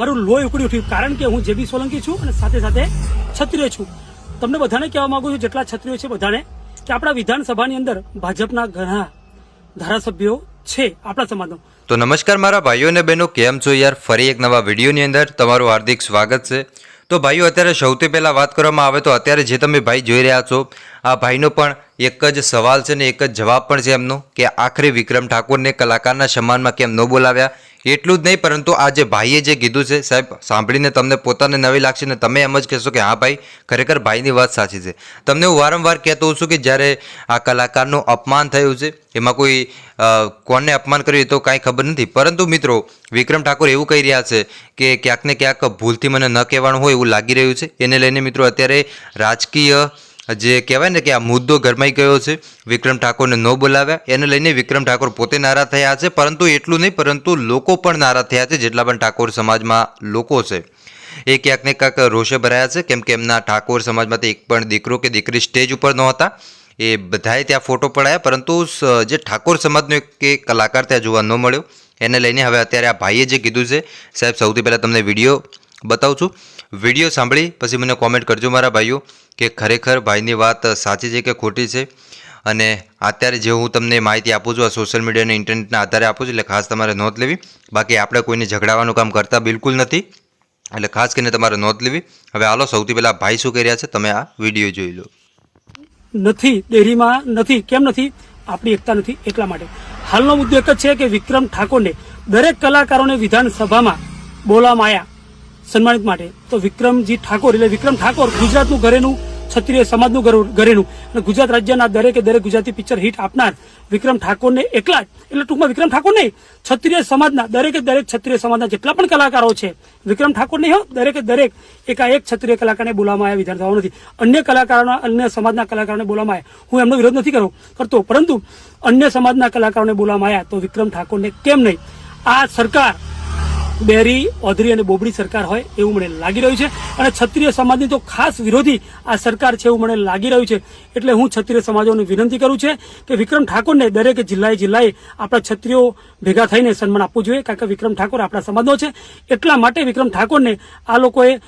મારું લોહી ઉકળી ઉઠ્યું. કારણ કે હું જેબી સોલંકી છું અને સાથે સાથે ક્ષત્રિય છું. તમને બધાને કહેવા માંગુ છું, જેટલા ક્ષત્રિયો છે બધાને, કે આપણા વિધાનસભાની અંદર ભાજપના ઘણા ધારાસભ્યો છે આપણા સમાજનો તો નમસ્કાર મારા ભાઈઓ અને બહેનો, કેમ છો યાર? ફરી એક નવા વિડીયોની અંદર તમારું હાર્દિક સ્વાગત છે. તો ભાઈઓ, અત્યારે સૌથી પહેલાં વાત કરવામાં આવે તો અત્યારે જે તમે ભાઈ જોઈ રહ્યા છો, આ ભાઈનો પણ એક જ સવાલ છે ને એક જ જવાબ પણ છે એમનો, કે આખરે વિક્રમ ઠાકોરને કલાકારના સમાનમાં કેમ ન બોલાવ્યા? એટલું જ નહીં, પરંતુ આ જે ભાઈએ જે કીધું છે, સાહેબ, સાંભળીને તમને પોતાને નવી લાગશે ને તમે એમ જ કહેશો કે હા ભાઈ, ખરેખર ભાઈની વાત સાચી છે. તમને હું વારંવાર કહેતો હોઉં છું કે જ્યારે આ કલાકારનું અપમાન થયું છે, એમાં કોઈ કોને અપમાન કર્યું એ તો કાંઈ ખબર નથી. પરંતુ મિત્રો, વિક્રમ ઠાકોર એવું કહી રહ્યા છે કે ક્યાંક ને ક્યાંક ભૂલથી મને ન કહેવાનું હોય એવું લાગી રહ્યું છે. એને લઈને મિત્રો અત્યારે રાજકીય જે કહેવાય ને કે આ મુદ્દો ગરમાઈ ગયો છે. વિક્રમ ઠાકોરને ન બોલાવ્યા. એને લઈને વિક્રમ ઠાકોર પોતે નારા થયા છે, પરંતુ એટલું નહીં, પરંતુ લોકો પણ નારા થયા છે, જેટલા પણ ઠાકોર સમાજમાં લોકો છે. એ ક્યાંક ને ક્યાંક રોષે ભરાયા છે, કેમ કે એમના ઠાકોર સમાજમાંથી એક પણ દીકરો કે દીકરી સ્ટેજ ઉપર નહોતા એ બધાએ ત્યાં ફોટો પડાયા, પરંતુ જે ઠાકોર સમાજનો એક કલાકાર ત્યાં જોવા ન મળ્યો. એને લઈને હવે અત્યારે આ ભાઈએ જે કીધું છે, સાહેબ, સૌથી પહેલાં તમને વીડિયો બતાવું છું. વીડિયો સાંભળી, પછી મને કોમેન્ટ કરજો મારા ભાઈઓ, કે ખરેખર ભાઈની વાત સાચી છે કે ખોટી છે. અને અત્યારે જે હું તમને માહિતી આપું છું, આ સોશિયલ મીડિયા ઇન્ટરનેટના આધારે આપું છું, એટલે ખાસ તમારે નોંધ લેવી. બાકી આપણે કોઈને ઝઘડાવાનું કામ કરતા બિલકુલ નથી. એટલે ખાસ કરીને તમારે નોંધ લેવી. હવે હાલો, સૌથી પહેલાં ભાઈ શું કરી રહ્યા છે, તમે આ વીડિયો જોઈ લો. નથી, ડેરીમાં નથી, કેમ નથી? આપણી એકતા નથી, એટલા માટે. હાલનો મુદ્દો એક જ છે કે વિક્રમ ઠાકોરને દરેક કલાકારોને વિધાનસભામાં બોલાવવામાં આવ્યા. સન્માનિત માટે. તો વિક્રમજી ઠાકોર, એટલે વિક્રમ ઠાકોર ગુજરાતનું ઘરેનું, ક્ષત્રિય સમાજનું ઘર- ઘરેનું. અને ગુજરાત રાજ્યના દરેકે દરેક ગુજરાતી પિક્ચર હિટ આપનાર વિક્રમ ઠાકોરને એકલા એટલે ટૂંકમાં વિક્રમ ઠાકોર નહીં, ક્ષત્રિય સમાજના, દરેકે દરેક ક્ષત્રિય સમાજના જેટલા પણ કલાકારો છે, વિક્રમ ઠાકોર નહીં હો, દરેકે દરેક એકાએક ક્ષત્રિય કલાકારને બોલાવવામાં આવ્યા વિધાનસભા નથી. અન્ય કલાકારોના, અન્ય સમાજના કલાકારોને બોલાવવામાં આવ્યા. હું એમનો વિરોધ નથી કરો કરતો, પરંતુ અન્ય સમાજના કલાકારોને બોલાવવામાં આવ્યા, તો વિક્રમ ઠાકોરને કેમ નહીં? આ સરકાર બેરી, ઓધરી અને બોબડી સરકાર હોય એવું મને લાગી રહ્યું છે. અને ક્ષત્રિય સમાજની તો ખાસ વિરોધી આ સરકાર છે એવું મને લાગી રહ્યું છે. એટલે હું ક્ષત્રિય સમાજોને વિનંતી કરું છે કે વિક્રમ ઠાકોરને દરેક જિલ્લાએ જિલ્લાએ આપણા ક્ષત્રિયો ભેગા થઈને સન્માન આપવું જોઈએ. કારણ કે વિક્રમ ઠાકોર આપણા સમાજનો છે. એટલા માટે વિક્રમ ઠાકોરને આ લોકોએ